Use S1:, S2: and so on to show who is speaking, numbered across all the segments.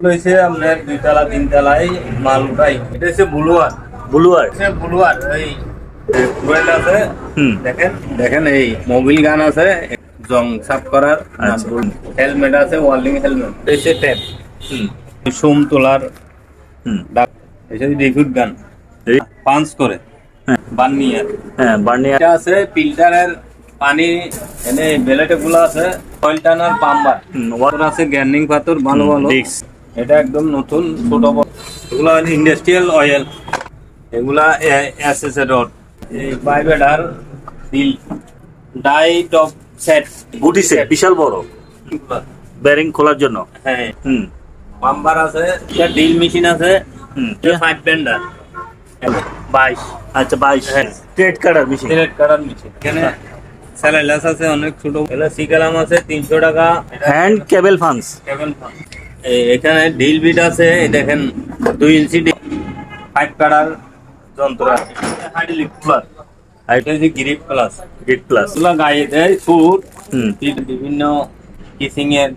S1: হয়েছে আপনার দুইতলা তিনতলায় মাল উঠাই। এটা হচ্ছে বুলুয়ার।
S2: ব্লুয়ার?
S1: হচ্ছে বুলুয়ার এই ফুয়েল আছে দেখেন? দেখেন এই মোবিল গান আছে জং সাফ করার
S2: আচ্ছা।
S1: হেলমেট আছে ওয়ার্লিং হেলমেট। হচ্ছে ট্যাপ।
S2: হুম।
S1: সুম তোলার
S2: হুম।
S1: ডাক গান। পাঞ্চ করে।
S2: হ্যাঁ।
S1: বার্নিয়ার।
S2: হ্যাঁ বার্নিয়ার।
S1: এটা আছে ফিল্টারের পানি এনে বেলেটে গুলো আছে অয়েল টানার পাম্বার। আছে গ্যান্ডিং পাথর ভালো ভালো। এটা একদম নতুন ছোট। এগুলো ইন্ডাস্ট্রিয়াল অয়েল এগুলা এসএস রড এই পাইপেটার ডিল ডাই টপ সেট
S2: গুটি সেট বিশাল বড়। ব্যারিং খোলার জন্য।
S1: হ্যাঁ।
S2: হুম।
S1: পাম্পার আছে এটা ডিল মেশিন আছে
S2: হুম
S1: ফাইভ বেন্ডার বাইশ।
S2: আচ্ছা বাইশ।
S1: হ্যাঁ।
S2: ট্রেড কাটার মেশিন
S1: সিলেট কাটার মেশিন এখানে স্যালাইলাস আছে অনেক ছোট। এগুলো সিকালাম আছে তিনশো টাকা।
S2: Hand cable fans
S1: cable fan. এখানে ডিল বিট আছে এই দেখেন দুই ইঞ্চি ফাইভ কাটার যন্ত্র আছে। হাইড্রোলিক এটা হচ্ছে গ্রিপ প্লাস
S2: গেট প্লাস
S1: এগুলো গায়ে দেয় বিভিন্ন কিসিং এর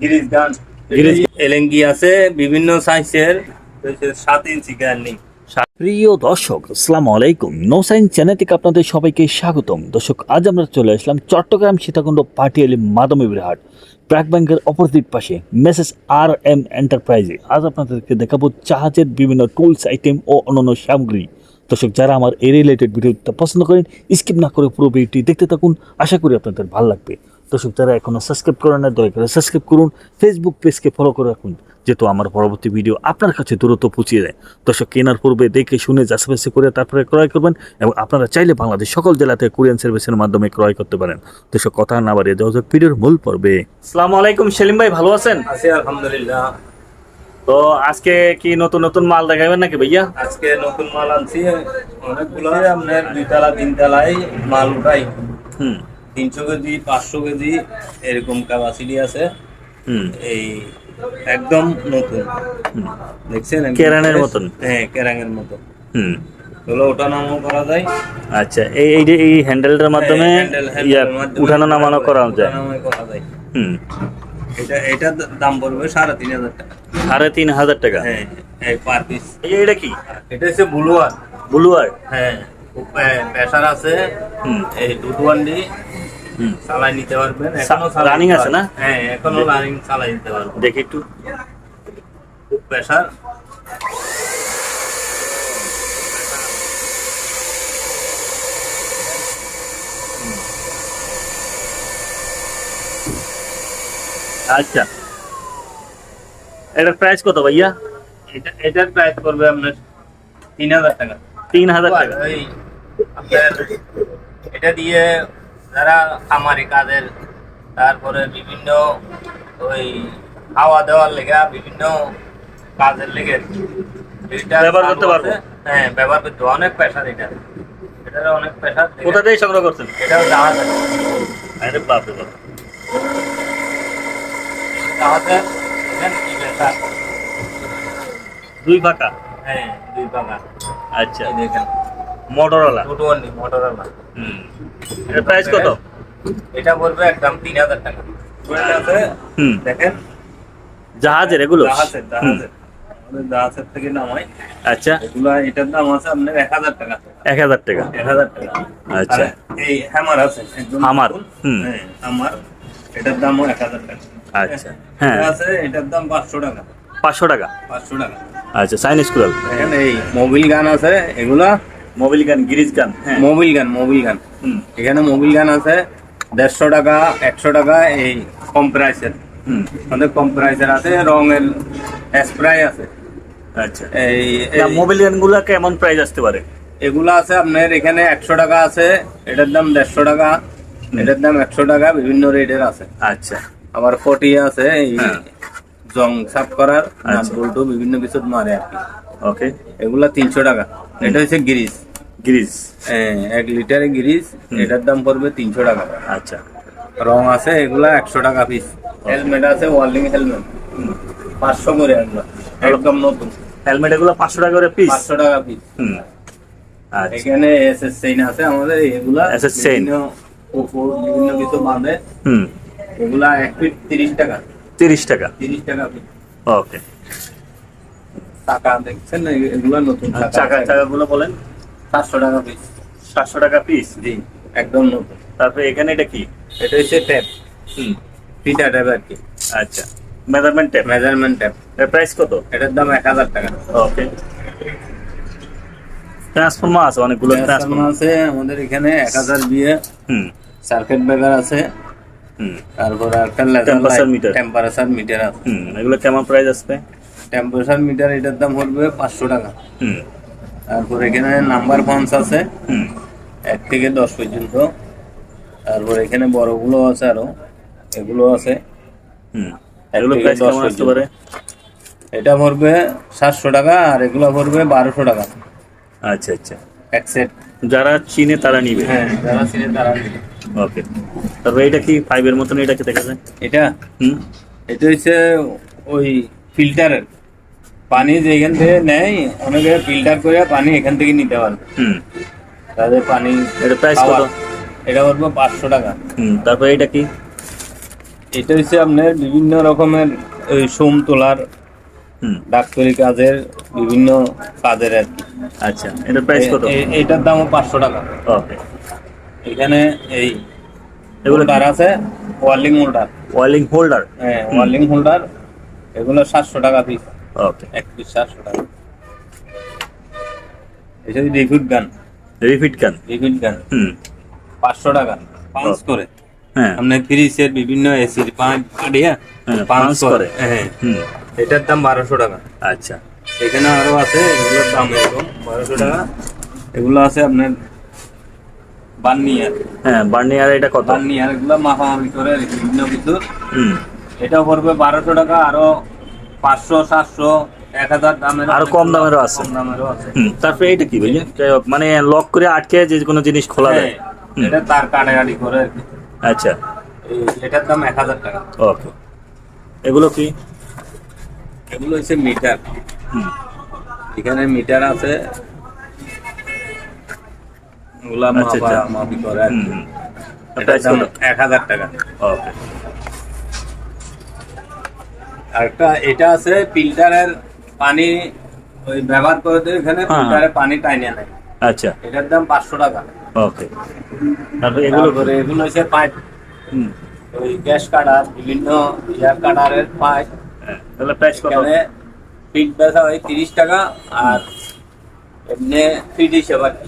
S1: গিরিজ গান
S2: গিরিজ।
S1: এলেঙ্গি আছে বিভিন্ন সাইজের সাত ইঞ্চি গার্নিং
S2: প্রিয় দর্শক আসসালামু আলাইকুম। নো সাইন চ্যানেল থেকে আপনাদের সবাইকে স্বাগতম। দর্শক আজ আমরা চলে আসলাম চট্টগ্রাম সীতাকুণ্ড পাটিয়ালি মাদমী বিহাট ব্র্যাক ব্যাংকের অপোজিট পাশে মেসেস আর এম এন্টারপ্রাইজে আজ আপনাদেরকে দেখাবো জাহাজের বিভিন্ন টুলস আইটেম ও অন্যান্য সামগ্রী। দর্শক, যারা আমার এই রিলেটেড ভিডিওটা পছন্দ করেন স্কিপ না করে পুরো ভিডিওটি দেখতে থাকুন। আশা করি আপনাদের ভালো লাগবে। দর্শক যারা এখনও সাবস্ক্রাইব করেন না দয়া করে সাবস্ক্রাইব করুন। ফেসবুক পেজকে ফলো করে রাখুন যেহেতু আমার পরবর্তী ভিডিও আপনার কাছে দ্রুত পৌঁছিয়ে দেয়। দর্শক কেনার পূর্বে দেখে শুনে যাচাবাসি করে তারপরে ক্রয় করবেন এবং আপনারা চাইলে বাংলাদেশ সকল জেলাতে কোরিয়ান সার্ভিসের মাধ্যমে ক্রয় করতে পারেন। দর্শক কথা না বাড়িয়ে যাওয়া যাক ভিডিওর মূল পর্বে। আসসালামু আলাইকুম সেলিম ভাই ভালো আছেন?
S1: আছে আলহামদুলিল্লাহ।
S2: তো আজকে কি নতুন নতুন মাল দেখাবেন নাকি ভাইয়া?
S1: আজকে নতুন মাল আনছি অনেকগুলো আপনার দুইতলা তিনতলায় মাল উঠাই।
S2: হুম।
S1: তিনশো কেজি পাঁচশো কেজি এরকম ক্যাপাসিটি আছে।
S2: হুম।
S1: এই একদম নতুন। দেখছেন
S2: কেরানের মতন।
S1: হ্যাঁ কেরাঙের মতো।
S2: হুম।
S1: এগুলো ওঠানামো করা যায়।
S2: আচ্ছা এই এই যে এই হ্যান্ডেলটার মাধ্যমে উঠানো নামানো করা যায়।
S1: করা যায়।
S2: হুম।
S1: এটা এটার দাম পড়বে সাড়ে তিন হাজার টাকা।
S2: সাড়ে তিন হাজার টাকা?
S1: হ্যাঁ এই পার পিস
S2: এটা কি?
S1: এটা হচ্ছে ব্লুয়ার।
S2: ব্লুয়ার?
S1: হ্যাঁ। প্রেশার আছে। এই দুটো
S2: হুম।
S1: চালাই নিতে পারবেন।
S2: এখনও
S1: নিতে
S2: আছে না?
S1: হ্যাঁ এখনও রানিং চালাই নিতে পারবেন।
S2: দেখি একটু।
S1: প্রেশার
S2: আচ্ছা। এটার প্রাইস কত ভাইয়া?
S1: এটা এটার প্রাইস পড়বে আপনার তিন হাজার টাকা।
S2: তিন হাজার টাকা।
S1: ওই আপনার এটা দিয়ে যারা খামারি কাজের তারপরে বিভিন্ন ওই হাওয়া দেওয়ার লেগা বিভিন্ন কাজের লেগে
S2: ব্যবহার করতে পারব?
S1: হ্যাঁ ব্যবহার করতে অনেক প্রেশার এটা। এটার অনেক প্রেশার
S2: কোথা থেকে সংগ্রহ করছেন?
S1: এটাও জাহাজ।
S2: আরে বাপ রে বাপ।
S1: জাহাজে কি প্রেশার
S2: দুই ফাঁকা।
S1: হ্যাঁ দুই পাকা।
S2: আচ্ছা।
S1: এই দেখেন।
S2: হুম। প্রাইস কত?
S1: এটা পড়বে একদম তিন হাজার টাকা।
S2: হুম।
S1: দেখেন।
S2: জাহাজের এগুলো?
S1: জাহাজের জাহাজের। জাহাজের থেকে নামাই।
S2: আচ্ছা।
S1: এগুলা এটার দাম আছে আপনার এক হাজার টাকা।
S2: এক হাজার টাকা।
S1: এক হাজার টাকা।
S2: আচ্ছা।
S1: এই হ্যামার আছে
S2: হামার। হুম।
S1: হ্যাঁ এটার দামও এক হাজার টাকা।
S2: আচ্ছা। হ্যাঁ।
S1: আছে? এটার দাম পাঁচশো টাকা।
S2: পাঁচশো টাকা।
S1: পাঁচশো টাকা।
S2: আচ্ছা চাইনিজ কুরাল
S1: দেখেন এই মোবিল গান আছে এগুলা?
S2: মোবিল গান গিরিজ গান হ্যাঁ।
S1: মোবিল গান মোবিল গান। এখানে মোবিল গান আছে দেড়শো টাকা একশো টাকা এই কম প্রাইসের অনেক কম প্রাইসের আছে রঙের স্প্রাই আছে।
S2: আচ্ছা।
S1: এই
S2: মোবিল গানগুলো কেমন প্রাইস আসতে পারে?
S1: এগুলো আছে আপনার এখানে একশো টাকা আছে এটার দাম দেড়শো টাকা এটার দাম একশো টাকা বিভিন্ন রেটের আছে।
S2: আচ্ছা।
S1: আবার ফটি আছে এই
S2: হ্যাঁ।
S1: জং সাফ করার নাট
S2: আচ্ছা।
S1: বল্টু বিভিন্ন কিছু মারে আর কি।
S2: ওকে
S1: এগুলা তিনশো টাকা। এটা হচ্ছে গিরিজ
S2: গিরিজ
S1: এক লিটারে গিরিজ এটার দাম পড়বে তিনশো টাকা।
S2: আচ্ছা।
S1: রং আছে এগুলা একশো টাকা পিস হেলমেট আছে ওয়ার্লিং হেলমেট পাঁচশো করে এগুলা। একদম নতুন।
S2: হেলমেট এগুলো পাঁচশো টাকা করে পিস
S1: পাঁচশো টাকা পিস
S2: আচ্ছা।
S1: এখানে এসএস চেইন আছে আমাদের এগুলা
S2: SS chain।
S1: বিভিন্ন কিছু বাঁধে। এগুলা এক ফিট তিরিশ টাকা।
S2: তিরিশ টাকা।
S1: তিরিশ টাকা
S2: ওকে।
S1: টাকা দেখছেন না, এগুলো নতুন
S2: চাকা চাকাগুলো বলেন।
S1: সাতশো টাকা পিস
S2: সাতশো টাকা পিস
S1: জি একদম নতুন।
S2: তারপরে এখানে এটা কি?
S1: এটা হচ্ছে ট্যাপ
S2: হুম
S1: ফিটা ট্যাপ আর কি।
S2: আচ্ছা মেজারমেন্ট টেপ
S1: মেজারমেন্ট ট্যাপ
S2: এর প্রাইস কত?
S1: এটার দাম এক হাজার টাকা।
S2: ওকে। ট্রান্সফর্মার আছে অনেকগুলো
S1: ট্রান্সফর্মার আছে আমাদের এখানে এক হাজার বিয়ে।
S2: হুম।
S1: সার্কিট ব্রেকার আছে। তারপর একটা
S2: Temperature meter.
S1: টেম্পারেচার মিটার আছে।
S2: এগুলো কেমন প্রাইস আসবে?
S1: টেম্পারেচার মিটার এটার দাম পড়বে পাঁচশো টাকা।
S2: হুম।
S1: তারপর এখানে নাম্বার পঞ্চ আছে।
S2: হুম।
S1: এক থেকে দশ পর্যন্ত। তারপর এখানে বড়গুলো আছে আরও। এগুলো আছে।
S2: হুম। এগুলো প্রাইস কেমন আসতে পারে?
S1: এটা পড়বে সাতশো টাকা আর এগুলো পড়বে বারোশো টাকা।
S2: আচ্ছা আচ্ছা।
S1: এক সেট
S2: যারা চিনে তারা নিবে।
S1: হ্যাঁ যারা ছিনে তারা নেবে।
S2: ওকে তারপরে এটা কি ফাইভের মতন এটাকে দেখা যায়?
S1: এটা?
S2: হুম।
S1: এটা হচ্ছে ওই ফিল্টারের পানি যেখান থেকে নেয় অনেকে ফিল্টার করে পানি এখান থেকে নিতে পারবে
S2: হুম।
S1: তাদের পানি
S2: এটা প্রাইস কত?
S1: এটা পড়বে পাঁচশো টাকা।
S2: হুম তারপরে এটা কি?
S1: এটা হচ্ছে আপনার বিভিন্ন রকমের ওই সোম তোলার
S2: হুম।
S1: ডাক্তারি কাজের বিভিন্ন কাজের আর কি।
S2: আচ্ছা এটা প্রাইস কত?
S1: এটার দামও পাঁচশো টাকা।
S2: ওকে
S1: এখানে এই
S2: এগুলো
S1: হোল্ডার আছে ওয়ার্লিং হোল্ডার।
S2: Wailing holder?
S1: হ্যাঁ ওয়ার্লিং হোল্ডার এগুলো সাতশো টাকা পিস
S2: ওকে।
S1: এক পিস সাতশো টাকা। এটা রিফিট গান।
S2: রিপিট গান?
S1: রিফিট গান।
S2: হুম।
S1: পাঁচশো টাকা পাঁচ করে।
S2: হ্যাঁ।
S1: আপনি ফ্রিজের বিভিন্ন এসির পাঁচ কাটিয়া
S2: হ্যাঁ,
S1: পাঁচ
S2: পাঁচ
S1: করে।
S2: করে।
S1: হ্যাঁ।
S2: হুম।
S1: এটার দাম বারোশো টাকা।
S2: আচ্ছা।
S1: এখানে আরও আছে এগুলোর দাম এরকম বারোশো টাকা। এগুলো আছে আপনার বার্নিয়ার
S2: হ্যাঁ বার্নিয়ার এটা কত?
S1: বার্নিয়ার বিভিন্ন এটা পড়বে বারোশো টাকা আরও পাঁচশো সাতশো এক হাজার দামের
S2: আরও কম দামেরও আছে।
S1: কম দামেরও আছে।
S2: হুম তারপরে এটা কি হোক, মানে লক করে আটকে যে কোনো জিনিস খোলা যায়।
S1: হ্যাঁ, এটা তার কাটাকাটি করে আর কি।
S2: আচ্ছা।
S1: এটার দাম এক হাজার টাকা।
S2: ওকে। এগুলো কি?
S1: এগুলো হচ্ছে মিটার। এখানে মিটার আছে
S2: আচ্ছা, আচ্ছা।
S1: করে আর
S2: হুম
S1: কি।
S2: হুম
S1: এটার
S2: প্রাইস
S1: দাম এক হাজার টাকা।
S2: ওকে।
S1: আর এটা আছে ফিল্টারের পানি ওই ব্যবহার করে দিয়ে এখানে
S2: হ্যাঁ।
S1: ফিল্টারে পানি টাইনে নেয়।
S2: আচ্ছা।
S1: এটার দাম পাঁচশো টাকা।
S2: ওকে। তারপরে এগুলো
S1: হচ্ছে পাইপ।
S2: হুম।
S1: ওই গ্যাস কাটার বিভিন্ন ইয়ার কাটারের পাইপ।
S2: হ্যাঁ, তাহলে প্রাইস কত?
S1: ফিট বেচা হয় তিরিশ টাকা আর এমনি ফিট হিসেবে আর কি,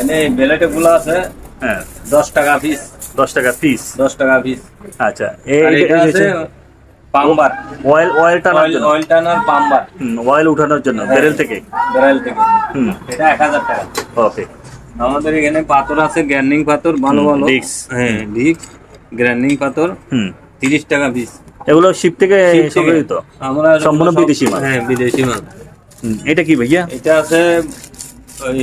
S1: এনে বেলেটে গুলো আছে
S2: হ্যাঁ।
S1: দশ টাকা পিস
S2: দশ টাকা পিস
S1: দশ টাকা পিস
S2: আচ্ছা
S1: এটা আছে পাম্বার।
S2: অয়েল অয়েল টানার জন্য।
S1: অয়েল টানার পাম্বার।
S2: অয়েল উঠানোর জন্য বেরেল থেকে?
S1: বেড়াল থেকে।
S2: হুম।
S1: এটা এক হাজার টাকা।
S2: ওকে
S1: আমাদের এখানে পাথর আছে গ্যান্ডিং পাথর ভালো ভালো। হ্যাঁ গ্যান্ডিং পাথর
S2: হুম।
S1: তিরিশ টাকা পিস
S2: এগুলো শিপ থেকে সংগৃহীত?
S1: আমরা
S2: সম্পূর্ণ বিদেশি মাল।
S1: হ্যাঁ বিদেশি মাল।
S2: এটা কি ভাইয়া?
S1: এটা আছে ওই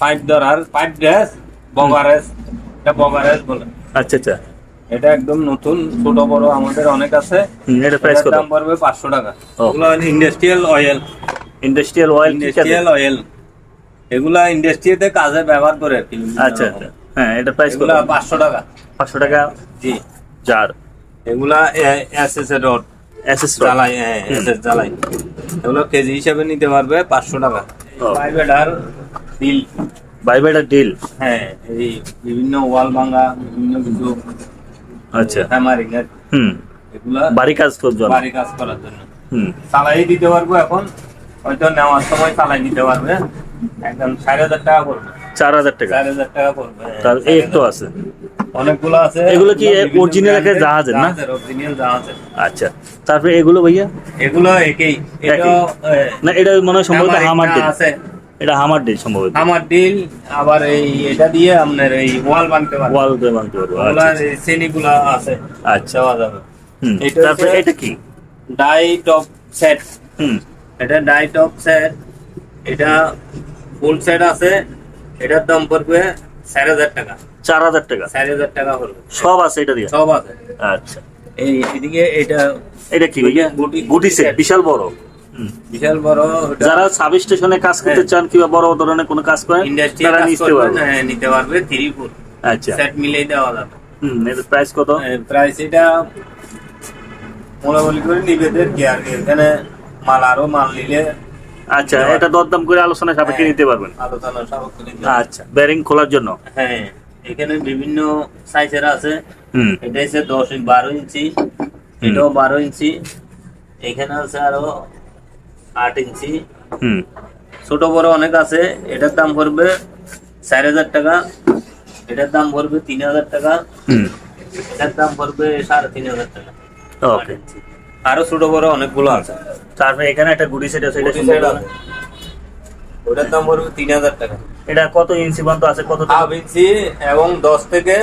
S1: পাইপ ধরার পাইপ ড্রেস বগারেস এটা বগারেস বলে।
S2: আচ্ছা আচ্ছা।
S1: এটা একদম নতুন ছোট বড় আমাদের অনেক আছে।
S2: এটা প্রাইস কত?
S1: দাম পড়বে পাঁচশো টাকা।
S2: ও।
S1: এগুলো industrial oil
S2: industrial oil
S1: industrial oil এগুলা ইন্ডাস্ট্রিতে কাজে ব্যবহার করে
S2: আচ্ছা আচ্ছা। হ্যাঁ এটা প্রাইস কত?
S1: এগুলা পাঁচশো টাকা।
S2: পাঁচশো টাকা?
S1: জি।
S2: চার
S1: এগুলা এস এস রড।
S2: এসএস
S1: জ্বালাই এস এস জ্বালাই। এগুলো কেজি হিসাবে নিতে পারবে পাঁচশো টাকা।
S2: ও।
S1: প্রাইভেট আর
S2: ডিল?
S1: হ্যাঁ এই বিভিন্ন ওয়াল ভাঙা বিভিন্ন কিছু।
S2: আচ্ছা।
S1: হ্যামারিং এর
S2: হুম।
S1: এগুলা
S2: বাড়ি কাজ তোর জন্য?
S1: বাড়ি কাজ করার জন্য।
S2: হুম।
S1: চালাই দিতে পারব এখন হয়তো নেওয়ার সময় চালাই দিতে পারবে। একদম চার হাজার টাকা পড়বে।
S2: চার হাজার টাকা।
S1: চার হাজার টাকা পড়বে।
S2: তার এই একটু আছে।
S1: অনেকগুলো আছে।
S2: এগুলো কি original একটা জাহাজের না?
S1: অরিজিনাল জাহাজের
S2: আচ্ছা তারপরে এগুলো ভাইয়া?
S1: এগুলো একই। এটা
S2: না এটা মনে হয় সম্ভবত হামার ডিল
S1: আছে।
S2: এটা হামার ডিল সম্ভবত।
S1: আমার ডিল আবার এই এটা দিয়ে আপনার এই ওয়াল বানতে পারবে
S2: ওয়াল দিয়ে বানতে পারব
S1: ওগুলা
S2: আচ্ছা
S1: এই শ্রেণীগুলা আছে
S2: আচ্ছা।
S1: যাবে।
S2: হুম
S1: এটা
S2: তারপরে এটা কি?
S1: ডাই টপ সেট
S2: হুম।
S1: এটা ডাই টপ সেট এটা ফুল সেট আছে। এটার দাম পড়বে চার হাজার টাকা।
S2: চার হাজার টাকা।
S1: চার হাজার টাকা পড়বে
S2: সব আছে এটা দিয়ে?
S1: সব আছে।
S2: আচ্ছা।
S1: এই এদিকে এটা
S2: এটা কি
S1: গুটি-
S2: গুটি সেট বিশাল বড়।
S1: বিশাল বড়
S2: যারা সাব স্টেশনে কাজ করতে
S1: হ্যাঁ।
S2: চান কিংবা বড় ধরনের কোনো কাজ করেন তারা নিতে পারবে
S1: হ্যাঁ, নিতে পারবে থ্রি
S2: আচ্ছা।
S1: সেট মিলিয়ে দেওয়া যাবে।
S2: হুম এর প্রাইস কত?
S1: প্রাইস এটা মোলামুলি করে নিবেদের কি আর কি এখানে মাল আরও মাল নিলে
S2: আচ্ছা এটা দরদাম করে আলোচনা সাপেক্ষে নিতে পারবেন।
S1: আলোচনা নিতে
S2: আচ্ছা বেরিং খোলার জন্য।
S1: হ্যাঁ এখানে বিভিন্ন সাইজের আছে। এটা হচ্ছে দশ বারো ইঞ্চি এটাও বারো ইঞ্চি। এখানে আছে আরও আট ইঞ্চি।
S2: হুম।
S1: ছোট বড় অনেক আছে। এটার দাম পড়বে চার হাজার টাকা। এটার দাম পড়বে তিন হাজার টাকা।
S2: হুম।
S1: এটার দাম পড়বে সাড়ে তিন হাজার টাকা।
S2: ওকে
S1: আরও ছোট বড় অনেকগুলো আছে।
S2: তারপরে এখানে একটা গুডি সেট আছে এটা
S1: আছে। ওটার দাম পড়বে তিন হাজার টাকা।
S2: এটা কত ইঞ্চি পর্যন্ত আছে? কত
S1: হাফ ইঞ্চি এবং দশ থেকে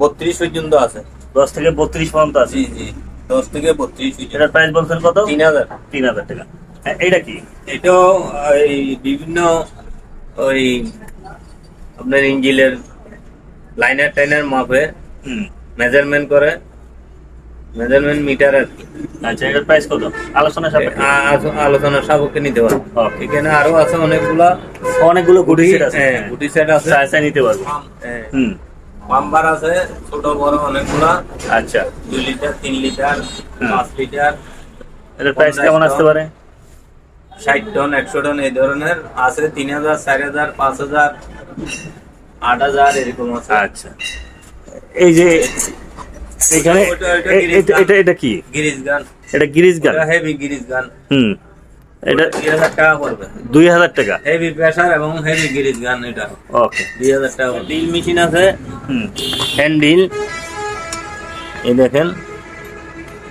S1: বত্রিশ পর্যন্ত আছে।
S2: দশ থেকে বত্রিশ পর্যন্ত আছে?
S1: জি জি। দশ থেকে বত্রিশ
S2: এটার প্রাইস বলছেন কত?
S1: তিন হাজার।
S2: তিন হাজার টাকা। হ্যাঁ, এইটা কি?
S1: এটাও এই বিভিন্ন ওই আপনার ইঞ্জিনের লাইনার টাইনার মাপে মেজারমেন্ট করে। মেজারমেন্ট মিটার আর কি।
S2: আচ্ছা এটার প্রাইস কত? আলোচনা সাপেক্ষে।
S1: আ- আ- সাপেক্ষে নিতে পারব. এখানে আরও আছে অনেকগুলা
S2: অনেকগুলো সেট আছে।
S1: হ্যাঁ গুটি সেট আছে।
S2: নিতে পারব। হুম।
S1: পাম্পার আছে ছোট বড় অনেকগুলা।
S2: আচ্ছা।
S1: দুই লিটার তিন লিটার পাঁচ লিটার।
S2: এটার প্রাইস কেমন আসতে পারে?
S1: ষাট টন একশো টন এই ধরনের। আছে তিন হাজার চার হাজার পাঁচ হাজার আট হাজার এরকম আছে।
S2: আচ্ছা। এই যে এখানে এটা এটা কি?
S1: গিরিজ গান।
S2: এটা গিরিজ গান।
S1: হেভি গিরিজ গান।
S2: হুম। এটা
S1: দুই হাজার টাকা পড়বে।
S2: দুই হাজার টাকা।
S1: হেভি প্রেসার এবং হেভি গিরিজ গান এটা।
S2: ওকে
S1: দুই হাজার টাকা ডিল মেশিন আছে।
S2: হুম।
S1: হ্যান্ড ডিল এই দেখেন।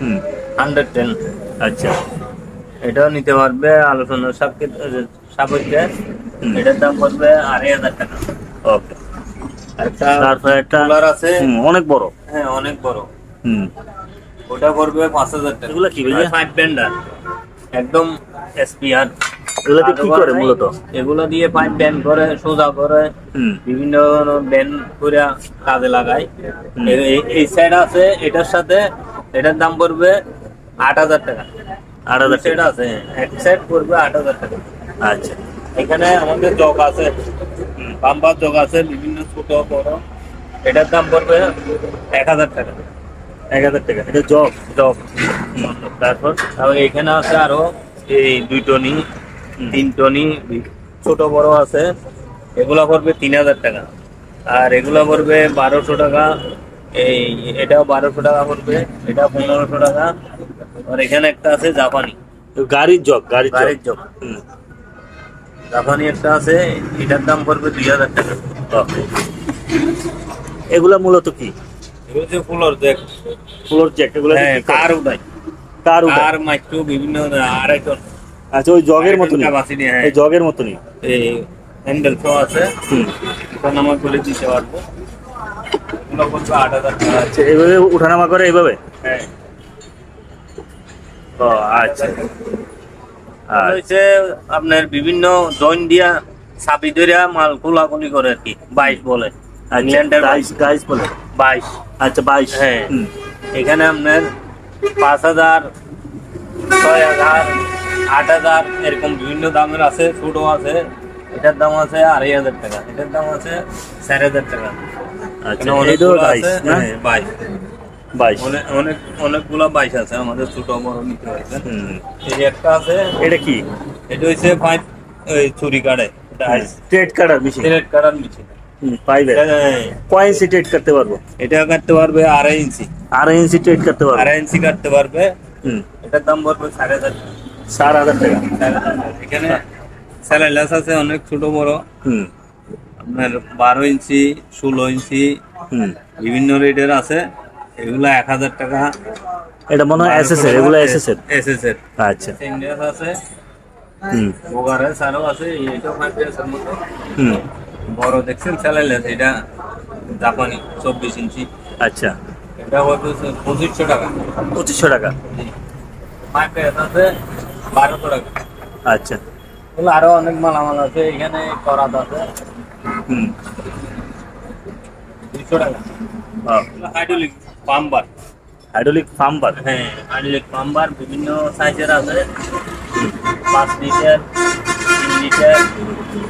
S2: হুম।
S1: হান্ড্রেড টেন
S2: আচ্ছা।
S1: এটাও নিতে পারবে। আলোচনার সাপেক্ষে সাপেক্ষে।
S2: হুম।
S1: এটার দাম পড়বে আড়াই হাজার টাকা।
S2: ওকে তারপরে একটা
S1: কুলার আছে।
S2: অনেক বড়।
S1: হ্যাঁ অনেক বড়।
S2: হুম।
S1: ওটা পড়বে পাঁচ হাজার টাকা।
S2: এগুলা কি ভাইয়া?
S1: ফাইভ ব্যান্ডার একদম এসপিআর
S2: এগুলাতে কি করে মূলত?
S1: এগুলো দিয়ে পাইপ ব্যান করে সোজা করে বিভিন্ন ব্যান করে কাজে লাগায়। এই সাইড আছে এটার সাথে এটার দাম পড়বে আট হাজার টাকা।
S2: আট হাজার টাকা।
S1: আছে এক সাইড পড়বে আট হাজার টাকা।
S2: আচ্ছা।
S1: এখানে আমাদের জগ আছে। বাম্বার জগ আছে বিভিন্ন ছোট বড়। এটার দাম পড়বে এক হাজার টাকা।
S2: এক হাজার টাকা। এটা জগ
S1: জগ। তারপর এখানে আছে আরও এই দুই টনি তিন টনি ছোট বড় আছে। এগুলা পড়বে তিন হাজার টাকা। আর এগুলা পড়বে বারোশো টাকা। এই এটাও বারোশো টাকা পড়বে এটা পনেরোশো টাকা। আর এখানে একটা আছে জাপানি।
S2: গাড়ির জগ গাড়ির
S1: গাড়ির জগ। জাপানি একটা আছে এটার দাম পড়বে দুই হাজার টাকা।
S2: এগুলা মূলত কি?
S1: এগুলো যে ফুলর দেখ
S2: ফ্লোর জ্যাক এগুলো
S1: হ্যাঁ কার। উঠাই।
S2: কার
S1: কার মাইক্রো বিভিন্ন
S2: আচ্ছা ওই জগের মতনই?
S1: হ্যাঁ।
S2: এই জগের মতনই?
S1: এই হ্যান্ডেল তো আছে।
S2: হুম।
S1: বলে দিতে পারব।
S2: আচ্ছা এইভাবে উঠানামা করে এইভাবে?
S1: হ্যাঁ।
S2: ও আচ্ছা।
S1: হচ্ছে আপনার বিভিন্ন জয়েন দিয়া চাবি ধরিয়া মাল খোলাখুলি করে আর কি বাইশ বলে।
S2: গাইস গাইস বলে?
S1: বাইশ।
S2: আচ্ছা বাইশ।
S1: হ্যাঁ। এখানে আপনার পাঁচ হাজার ছয় হাজার আট হাজার এরকম বিভিন্ন দামের আছে ছোট আছে। এটার দাম আছে আড়াই হাজার টাকা এটার দাম আছে চার হাজার টাকা।
S2: আচ্ছা বাইশ।
S1: বাইশ। অনেক অনেক অনেকগুলো বাইশ আছে আমাদের ছোট বড় নিতে হয়েছে। এই একটা আছে।
S2: এটা কি?
S1: এটা হচ্ছে পাইপ ওই চুরি কাটে
S2: thread cutter machine
S1: cutter machine
S2: পাইবে কয় ইঞ্চি ট্রেড করতে পারব?
S1: এটা কাটতে পারবে আড়াই ইঞ্চি
S2: আড়াই ইঞ্চি ট্রেড করতে পারব?
S1: আড়াই ইঞ্চি কাটতে পারবে। এটার দাম পড়বে সাড়ে হাজার।
S2: চার হাজার টাকা।
S1: এখানে স্যালাইলাস আছে অনেক ছোট বড়।
S2: হুম।
S1: আপনার বারো ইঞ্চি ষোলো ইঞ্চি
S2: হুম।
S1: বিভিন্ন রেটের আছে। এগুলো এক হাজার টাকা।
S2: এটা মনে হয় এসএস এর এগুলো এসএস এর
S1: এসএস এর
S2: আচ্ছা।
S1: সিঙ্গাস আছে।
S2: হুম।
S1: বোগারের সারও আছে এইটাও ফাইভ ইয়ার্সের মতো।
S2: হুম।
S1: বড় দেখছেন স্যালাইলাস এটা জাপানি চব্বিশ ইঞ্চি।
S2: আচ্ছা।
S1: এটা পঁচিশশো টাকা।
S2: পঁচিশশো টাকা?
S1: ফাইভ আছে বারোশো টাকা।
S2: আচ্ছা।
S1: এগুলো আরও অনেক মালামাল আছে এখানে করাত আছে।
S2: হুম।
S1: দুইশো টাকা। Hydraulic pumper.
S2: হাইড্রোলিক পাম্পার
S1: হ্যাঁ হাইড্রোলিক পাম্বার বিভিন্ন সাইজের আছে। পাঁচ লিটার তিন লিটার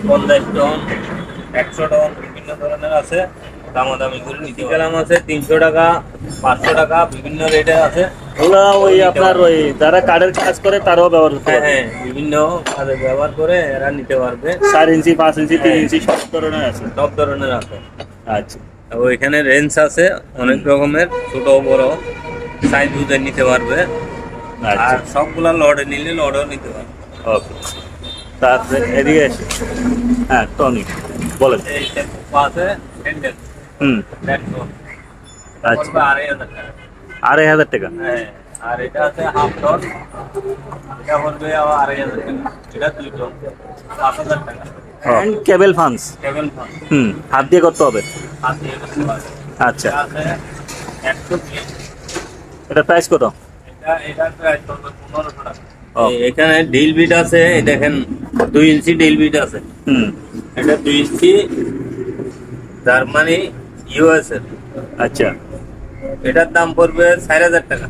S1: পঞ্চাশ টন একশো টন বিভিন্ন ধরনের আছে। দামাদামি করে নিতে গেলাম আছে তিনশো টাকা পাঁচশো টাকা বিভিন্ন রেটের আছে।
S2: ওগুলা ওই আপনার ওই যারা কাঠের কাজ করে তারাও ব্যবহার করতে
S1: হ্যাঁ হ্যাঁ বিভিন্ন কাজে ব্যবহার করে এরা নিতে পারবে।
S2: চার ইঞ্চি পাঁচ ইঞ্চি তিন
S1: হ্যাঁ।
S2: ইঞ্চি সব ধরনের আছে।
S1: সব ধরনের আছে।
S2: আচ্ছা।
S1: ওইখানে রেঞ্জ আছে অনেক রকমের ছোট বড়। সাইজ বুঝে নিতে পারবে।
S2: আচ্ছা।
S1: আর সবগুলা লড়ে নিলে লড়েও নিতে পারবে।
S2: ওকে তারপরে এদিকে এসে। হ্যাঁ টনিক বলেন।
S1: এই আছে হ্যান্ডেল
S2: হুম। আচ্ছা।
S1: আড়াই হাজার টাকা। হ্যাঁ আর এটা আছে হাফ টন এটা পড়বে আবার আড়াই হাজার টাকা। এটা দুই টন সাত হাজার টাকা।
S2: And cable fans
S1: table fan
S2: হুম হাত দিয়ে করতে হবে।
S1: হাত দিয়ে
S2: আচ্ছা।
S1: এটা
S2: প্রাইস কত?
S1: এটা এটা পড়বে পনেরোশো টাকা।
S2: ও।
S1: এখানে ডিল বিট আছে দেখেন দুই ইঞ্চি ডিল বিট আছে।
S2: হুম।
S1: এটা দুই ইঞ্চি জার্মানি ইউএস এর
S2: আচ্ছা।
S1: এটার দাম পড়বে চার হাজার টাকা।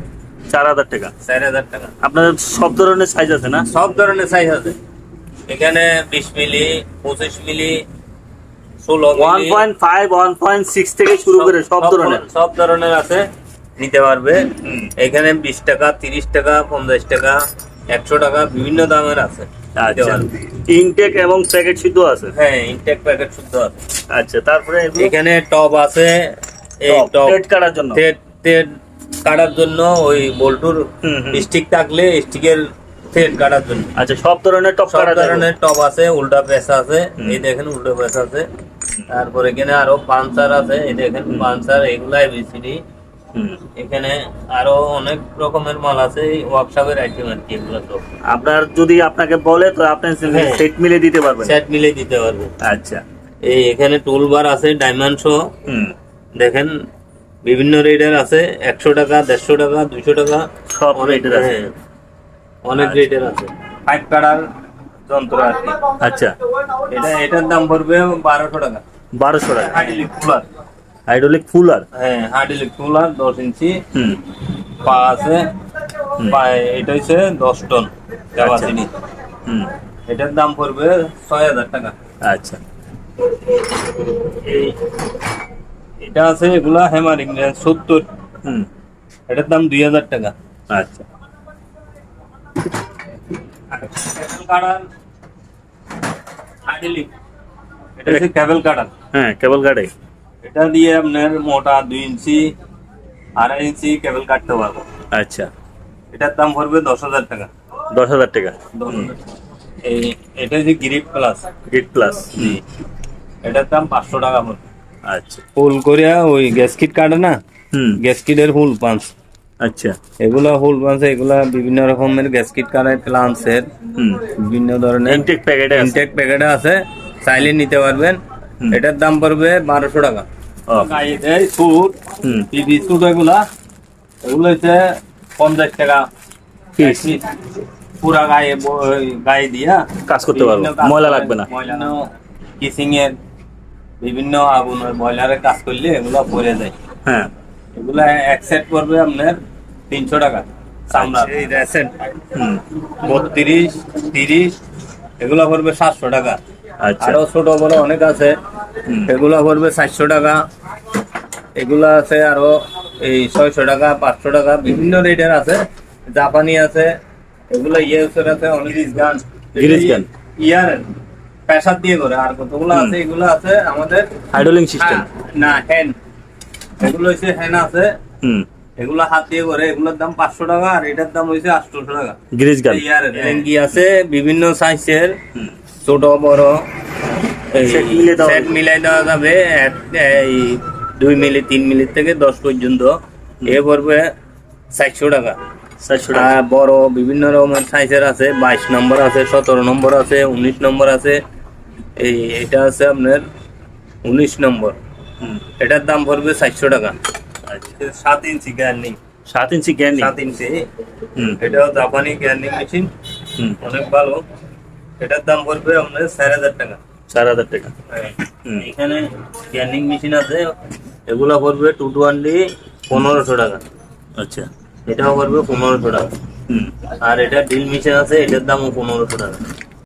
S2: চার হাজার টাকা।
S1: চার হাজার টাকা।
S2: আপনাদের সব ধরনের সাইজ আছে না?
S1: সব ধরনের সাইজ আছে। এখানে বিশ মিলি পঁচিশ মিলি ষোলো
S2: one point five one point six থেকে শুরু করে সব ধরনের।
S1: সব ধরনের আছে নিতে পারবে। এখানে বিশ টাকা তিরিশ টাকা পঞ্চাশ টাকা একশো টাকা বিভিন্ন দামের আছে। নিতে
S2: আচ্ছা। ইনটেক এবং প্যাকেট শুদ্ধ আছে?
S1: হ্যাঁ ইনটেক প্যাকেট শুদ্ধ আছে।
S2: আচ্ছা তারপরে
S1: এখানে টব আছে এই টব
S2: কাটার জন্য?
S1: কাটার জন্য ওই বল্টুর। স্টিক থাকলে স্টিকের থ্রেড কাটার জন্য।
S2: আচ্ছা সব ধরনের টপ
S1: সব ধরনের টপ আছে উল্টা প্রেস আছে। এই দেখেন উল্টা প্রেস আছে। তারপর এখানে আরও পাঞ্চার আছে এই দেখেন পাঞ্চার এগুলা এবিসিডি। এখানে আরও অনেক রকমের মাল আছে ওয়ার্কশপের আইটেম আর কি এগুলো সব
S2: আপনার যদি আপনাকে বলে তো আপনি
S1: হ্যাঁ।
S2: সেট মিলে দিতে পারবেন।
S1: সেট মিলে দিতে পারবে।
S2: আচ্ছা।
S1: এই এখানে টুল বার আছে ডায়মন্ড শো দেখেন বিভিন্ন রেটের আছে একশো টাকা দেড়শো টাকা দুইশো টাকা।
S2: সব রেটের আছে।
S1: হ্যাঁ, অনেক
S2: আচ্ছা।
S1: রেটের আছে। পাইপ কাটার যন্ত্র আর কি।
S2: আচ্ছা।
S1: এটা এটার দাম পড়বে বারোশো টাকা।
S2: বারোশো টাকা।
S1: Hydraulic cooler.
S2: হাইড্রোলিক ফুলার
S1: হ্যাঁ হাইড্রোলিক কুলার দশ ইঞ্চি। পা আছে। এটা হচ্ছে দশ টন ক্যাপাসিটি।
S2: হুম।
S1: এটার দাম পড়বে ছয় হাজার টাকা।
S2: আচ্ছা।
S1: এটা আছে এগুলা হ্যামারিং সত্তর।
S2: হুম।
S1: এটার দাম দুই হাজার টাকা।
S2: আচ্ছা।
S1: ক্যাবেল কাটার হাইড্রোলিক এটা হচ্ছে ক্যাবেল কাটার
S2: হ্যাঁ
S1: এটা দিয়ে আপনার মোটা দুই ইঞ্চি আড়াই ইঞ্চি কেবল কাটতে পারব।
S2: আচ্ছা।
S1: এটার দাম পড়বে দশ হাজার টাকা।
S2: দশ হাজার টাকা।
S1: এই এটা হচ্ছে গ্রিপ প্লাস
S2: গ্রিড প্লাস
S1: এটার দাম পাঁচশো টাকা পড়বে।
S2: আচ্ছা।
S1: ফুল করিয়া ওই গ্যাস কিট কাটে না?
S2: হুম।
S1: গ্যাস কিটের ফুল পাঁচ
S2: আচ্ছা।
S1: এগুলা ফুল পাঁচ এগুলা বিভিন্ন রকমের গ্যাসকিট কিট কাটে প্লান্সের
S2: হুম।
S1: বিভিন্ন ধরনের
S2: ইনটেক প্যাকেটে আছে।
S1: ইনটেক প্যাকেটে আছে। চাইলে নিতে পারবেন। এটার দাম পড়বে বারোশো টাকা। দেয় সুট
S2: হুম।
S1: পিপি সুট এগুলা এগুলো হচ্ছে পঞ্চাশ টাকা। পুরা গায়ে গায়ে দিয়া
S2: কাজ করতে পারব। ময়লা লাগবে না।
S1: ময়লা না কিসিং এর বিভিন্ন আগুন ময়লারের কাজ করলে এগুলো পড়ে যায়।
S2: হ্যাঁ।
S1: এগুলা এক সেট পড়বে আপনার তিনশো টাকা।
S2: আচ্ছা।
S1: এই বত্রিশ তিরিশ এগুলা পড়বে সাতশো টাকা।
S2: আচ্ছা।
S1: আরও ছোট বড় অনেক আছে। এগুলা পড়বে চারশো টাকা। এগুলা আছে আরও এই ছয়শো টাকা পাঁচশো টাকা। বিভিন্ন রেটের আছে। জাপানি আছে। এগুলা ইয়েসের আছে অনেক গান। ইয়ার প্রেসার দিয়ে করে। আর কতগুলো আছে এগুলো আছে আমাদের
S2: হাইড্রোলিং সিস্টেম
S1: হ্যাঁ, না হ্যান এগুলো হচ্ছে হ্যান আছে।
S2: হুম।
S1: এগুলো হাত করে এগুলোর দাম পাঁচশো টাকা আর এটার দাম হয়েছে আটশোশো টাকা।
S2: গ্রিজ গান
S1: ইয়ার রেঙ্গি আছে বিভিন্ন সাইজের ছোট বড়। মিলাই দেওয়া যাবে। এই দুই মিলি তিন মিলি থেকে দশ পর্যন্ত। এ পড়বে চারশো টাকা।
S2: চারশো টাকা।
S1: বড় বিভিন্ন রকমের সাইজের আছে বাইশ নম্বর আছে সতেরো নম্বর আছে উনিশ নম্বর আছে। এই এটা আছে আপনার উনিশ নম্বর। এটার দাম পড়বে চারশো টাকা। সাত ইঞ্চি গ্যান্ডিং
S2: সাত ইঞ্চি গ্যান্ডি
S1: সাত ইঞ্চি।
S2: হুম।
S1: এটাও জাপানি গ্যান্ডিং মেশিন
S2: হুম।
S1: অনেক ভালো। এটার দাম পড়বে আপনার চার হাজার টাকা।
S2: চার হাজার টাকা। হুম।
S1: এখানে স্ক্যানিং মেশিন আছে। এগুলো পড়বে টু টোয়েন্টি পনেরোশো টাকা।
S2: আচ্ছা।
S1: এটাও পড়বে পনেরোশো টাকা।
S2: হুম।
S1: আর এটা ড্রিল মেশিন আছে এটার দামও পনেরোশো টাকা।